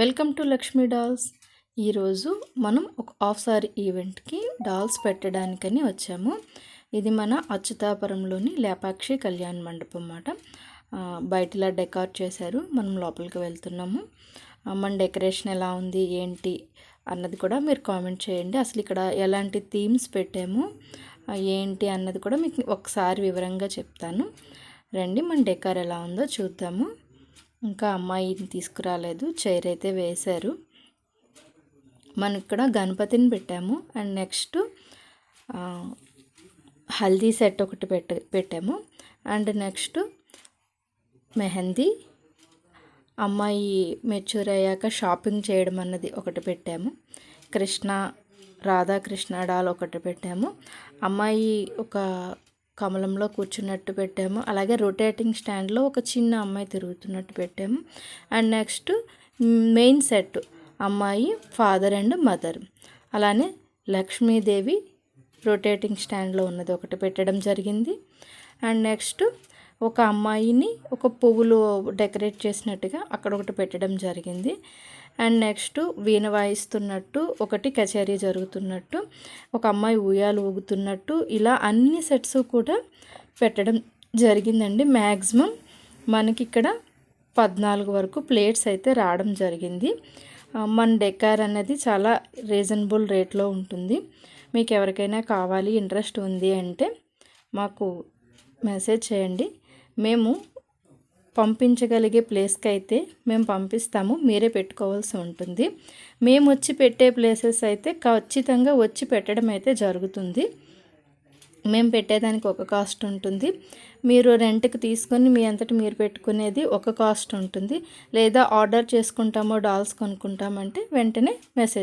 Welcome to Lakshmi dolls. ఈరోజు మనం ఒక ఆఫ్ సారీ ఈవెంట్కి డాల్స్ పెట్టడానికని వచ్చాము. ఇది మన అచ్యుతాపురంలోని లేపాక్షి కళ్యాణ్ మండపం అన్నమాట. బయటలా డెకార్ చేశారు. మనం లోపలికి వెళ్తున్నాము. మన డెకరేషన్ ఎలా ఉంది ఏంటి అన్నది కూడా మీరు కామెంట్ చేయండి. అసలు ఇక్కడ ఎలాంటి థీమ్స్ పెట్టాము ఏంటి అన్నది కూడా మీకు ఒకసారి వివరంగా చెప్తాను. రండి మన డెకార్ ఎలా ఉందో చూద్దాము. ఇంకా అమ్మాయిని తీసుకురాలేదు. చైర్ అయితే వేశారు. మనం ఇక్కడ గణపతిని పెట్టాము. అండ్ నెక్స్ట్ హల్దీ సెట్ ఒకటి పెట్ట పెట్టాము. And next mehndi. అమ్మాయి మెచ్యూర్ అయ్యాక షాపింగ్ చేయడం అన్నది ఒకటి పెట్టాము. కృష్ణ రాధాకృష్ణ డాల్ ఒకటి పెట్టాము. అమ్మాయి ఒక కమలంలో కూర్చున్నట్టు పెట్టాము. అలాగే రొటేటింగ్ స్టాండ్లో ఒక చిన్న అమ్మాయి తిరుగుతున్నట్టు పెట్టాము. అండ్ నెక్స్ట్ మెయిన్ సెట్ అమ్మాయి ఫాదర్ అండ్ మదర్ అలానే లక్ష్మీదేవి రొటేటింగ్ స్టాండ్లో ఉన్నది. ఒకటి పెట్టడం జరిగింది. అండ్ నెక్స్ట్ ఒక అమ్మాయిని ఒక పువ్వులు డెకరేట్ చేసినట్టుగా అక్కడ ఒకటి పెట్టడం జరిగింది. అండ్ నెక్స్ట్ వీణ వాయిస్తున్నట్టు ఒకటి కచేరీ జరుగుతున్నట్టు ఒక అమ్మాయి ఉయ్యాలు ఊగుతున్నట్టు ఇలా అన్ని సెట్స్ కూడా పెట్టడం జరిగిందండి. మ్యాక్సిమం మనకి ఇక్కడ పద్నాలుగు వరకు ప్లేట్స్ అయితే రావడం జరిగింది. మన డెకార్ అనేది చాలా రీజనబుల్ రేట్లో ఉంటుంది. మీకు ఎవరికైనా కావాలి ఇంట్రెస్ట్ ఉంది అంటే మాకు మెసేజ్ చేయండి. మేము పంపించగలిగే ప్లేస్కి అయితే మేము పంపిస్తాము. మీరే పెట్టుకోవాల్సి ఉంటుంది. మేము వచ్చి పెట్టే ప్లేసెస్ అయితే ఖచ్చితంగా వచ్చి పెట్టడం అయితే జరుగుతుంది. మేము పెట్టేదానికి ఒక కాస్ట్ ఉంటుంది. మీరు రెంట్కి తీసుకొని మీ అంతటి మీరు పెట్టుకునేది ఒక కాస్ట్ ఉంటుంది. లేదా ఆర్డర్ చేసుకుంటామో డాల్స్ కొనుక్కుంటామంటే వెంటనే మెసేజ్